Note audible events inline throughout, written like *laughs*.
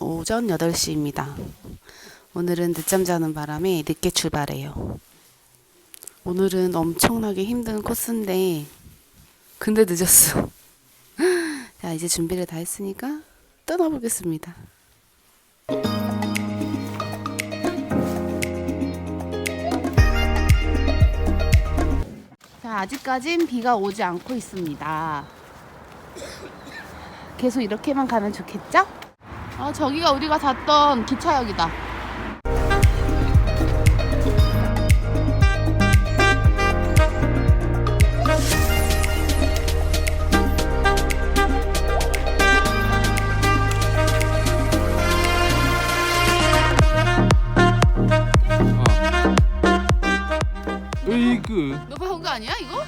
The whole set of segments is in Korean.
오전 8시입니다. 오늘은 늦잠 자는 바람에 늦게 출발해요. 오늘은 엄청나게 힘든 코스인데, 근데 늦었어. *laughs* 자, 이제 준비를 다 했으니까 떠나보겠습니다. 자, 아직까진 비가 오지 않고 있습니다. 계속 이렇게만 가면 좋겠죠? 아, 저기가 우리가 탔던 기차역이다. 으이그 너가 온거 아니야, 이거?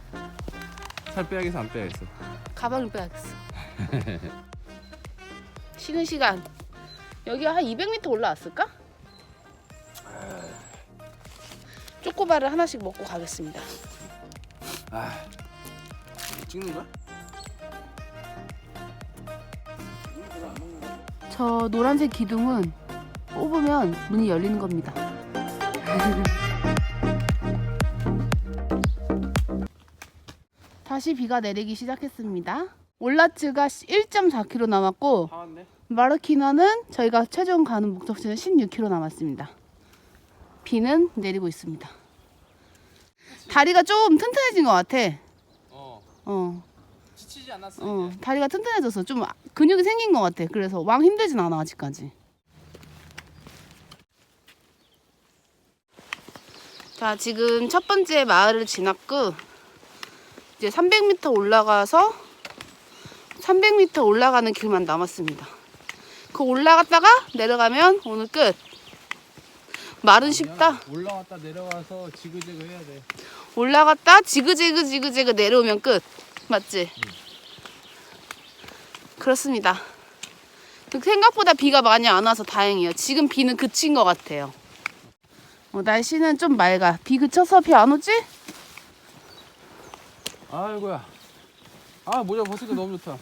*laughs* 살 빼야겠어 안 빼야겠어 가방을 빼야겠어. *laughs* 쉬는 시간. 여기 한 200m 올라왔을까? 초코바를 하나씩 먹고 가겠습니다. 아 찍는 거야? 저 노란색 기둥은 뽑으면 문이 열리는 겁니다. *laughs* 다시 비가 내리기 시작했습니다. 올라츠가 1.4km 남았고 다 왔네 마르키나는 저희가 최종 가는 목적지는 16km 남았습니다. 비는 내리고 있습니다. 다리가 좀 튼튼해진 것 같아. 어 어, 지치지 않았어 어, 다리가 튼튼해져서 좀 근육이 생긴 것 같아. 그래서 왕 힘들진 않아 아직까지. 자, 지금 첫 번째 마을을 지났고 이제 300m 올라가서 300m 올라가는 길만 남았습니다. 그 올라갔다가 내려가면 오늘 끝. 말은 쉽다. 올라왔다 내려와서 지그재그 해야 돼 올라갔다 지그재그 지그재그 내려오면 끝. 맞지? 그렇습니다. 생각보다 비가 많이 안 와서 다행이에요. 지금 비는 그친 것 같아요. 어, 날씨는 좀 맑아. 비 그쳐서 비 안 오지? 아이고야 아 모자 벗으니까 너무 좋다 어,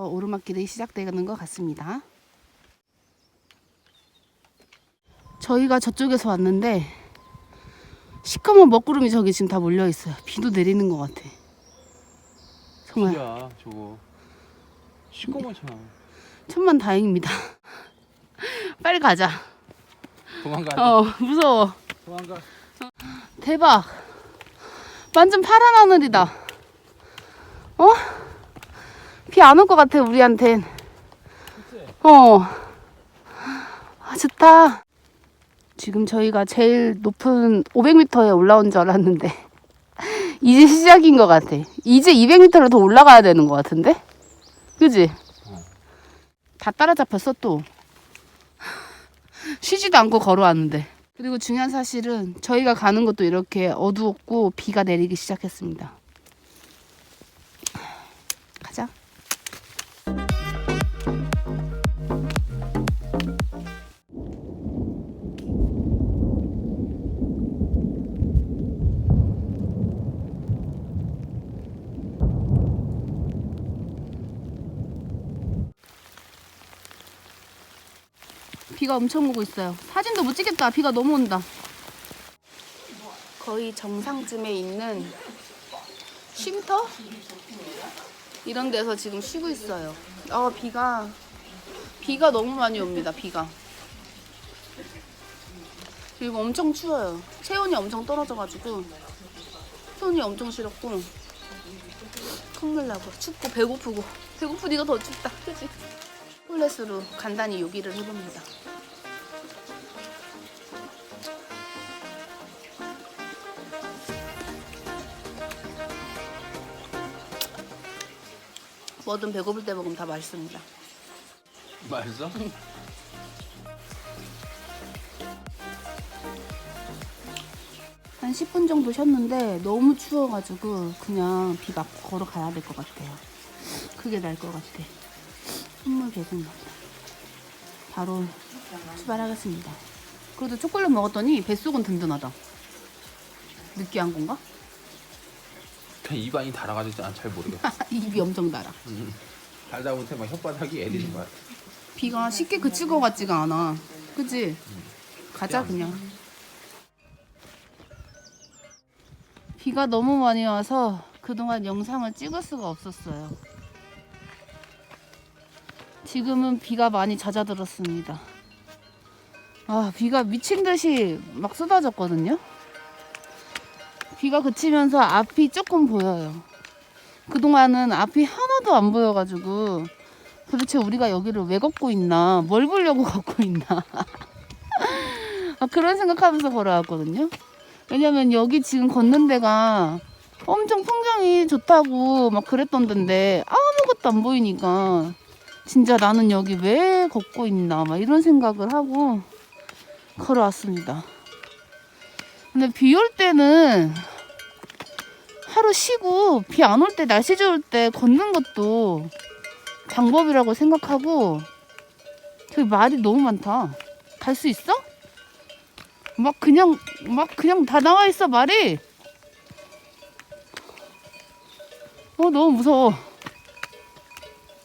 오르막길이 시작되는 것 같습니다. 저희가 저쪽에서 왔는데 시커먼 먹구름이 저기 지금 다 몰려 있어요. 비도 내리는 것 같아. 정말 비야 저거 시꺼멓잖아 천만 다행입니다. 빨리 가자. 도망가 어 무서워. 도망가 대박. 완전 파란 하늘이다. 어? 비 안 올 것 같아 우리한텐. 어. 아, 좋다. 지금 저희가 제일 높은 500m에 올라온 줄 알았는데 *laughs* 이제 시작인 것 같아. 이제 200m를 더 올라가야 되는 것 같은데? 그지? 다 따라잡혔어 또. *sighs* 쉬지도 않고 걸어왔는데. 그리고 중요한 사실은 저희가 가는 것도 이렇게 어두웠고 비가 내리기 시작했습니다. 비가 엄청 오고 있어요. 사진도 못 찍겠다. 비가 너무 온다. 거의 정상쯤에 있는 쉼터? 이런 데서 지금 쉬고 있어요. 아, 비가 비가 너무 많이 옵니다. 비가. 그리고 엄청 추워요. 체온이 엄청 떨어져가지고 손이 엄청 시렸고 콧물 나고 춥고 배고프고 배고프니까 더 춥다. 그치? 폴렛으로 간단히 요기를 해봅니다. 뭐든 배고플 때 먹으면 다 맛있습니다. 맛있어? 한 10분 정도 쉬었는데 너무 추워가지고 그냥 비 맞고 걸어가야 될 것 같아요. 그게 나을 것 같아. 선물 계속 나. 바로 출발하겠습니다. 그래도 초콜릿 먹었더니 뱃속은 든든하다. 느끼한 건가? 그냥 입안이 달아가지고 난잘 모르겠어 *laughs* 입이 엄청 달아. 음. 살다 못해 막 혓바닥이 애리는 거야. 비가 쉽게 그칠 것 같지가 않아. 그치? 가자, 그냥. 비가 너무 많이 와서 그동안 영상을 찍을 수가 없었어요. 지금은 비가 많이 잦아들었습니다. 아, 비가 미친 듯이 막 쏟아졌거든요. 비가 그치면서 앞이 조금 보여요. 그동안은 앞이 하나도 안 보여가지고 도대체 우리가 여기를 왜 걷고 있나? 뭘 보려고 *laughs* 걷고 있나? *laughs* 아, 그런 생각하면서 걸어왔거든요. 왜냐면 여기 지금 걷는 데가 엄청 풍경이 좋다고 막 그랬던 데인데 아무것도 안 보이니까 진짜 나는 여기 왜 걷고 있나 막 이런 생각을 하고 걸어왔습니다. 근데 비 올 때는 하루 쉬고 비 안 올 때 날씨 좋을 때 걷는 것도 방법이라고 생각하고 저기 말이 너무 많다. 갈 수 있어? 막 그냥 막 그냥 다 나와 있어 말이. 어 너무 무서워.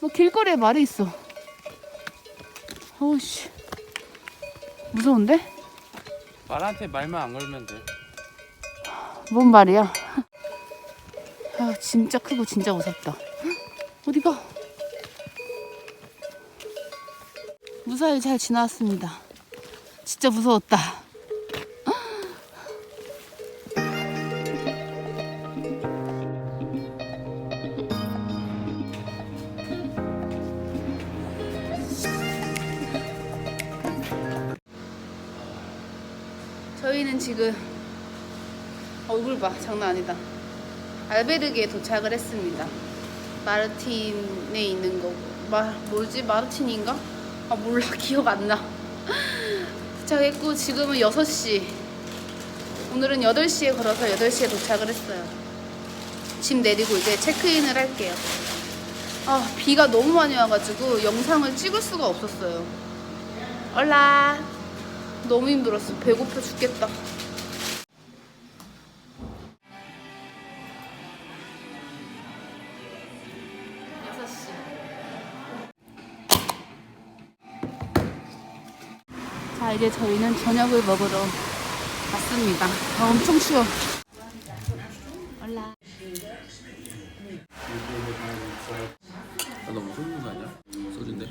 뭐 길거리에 말이 있어. 어우씨 무서운데? 말한테 말만 안 걸면 돼. 뭔 말이야? 아 진짜 크고 진짜 무섭다. 어디가? 무사히 잘 지나왔습니다. 진짜 무서웠다. 저희는 지금 얼굴 봐 장난 아니다. 알베르기에 도착을 했습니다. 마르틴에 있는 거. 마, 뭐지? 마르틴인가? 아, 몰라. *laughs* 기억 안 나. *laughs* 도착했고, 지금은 6시. 오늘은 8시에 걸어서 8시에 도착을 했어요. 짐 내리고 이제 체크인을 할게요. 아, 비가 너무 많이 와가지고 영상을 찍을 수가 없었어요. 얼라. 너무 힘들었어. 배고파 죽겠다. 자, 이제 저희는 저녁을 먹으러 왔습니다. 아, 엄청 추워. 올라. 아, 너 무슨 거 아니야? 소주인데.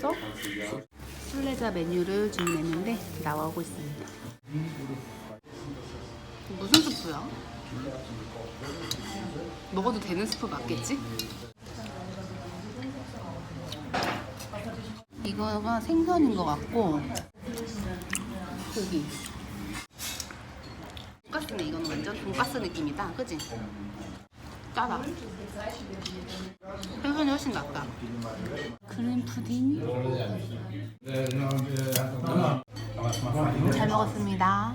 써? 술 래자 메뉴를 주문했는데 나와오고 있습니다. 무슨 스프야? 먹어도 되는 스프 맞겠지? 이거가 생선인 것 같고 고기 돈가스네 이거는 완전 돈가스 느낌이다 그지? 짜다. 생선이 훨씬 낫다. 크림 푸딩. 잘 먹었습니다.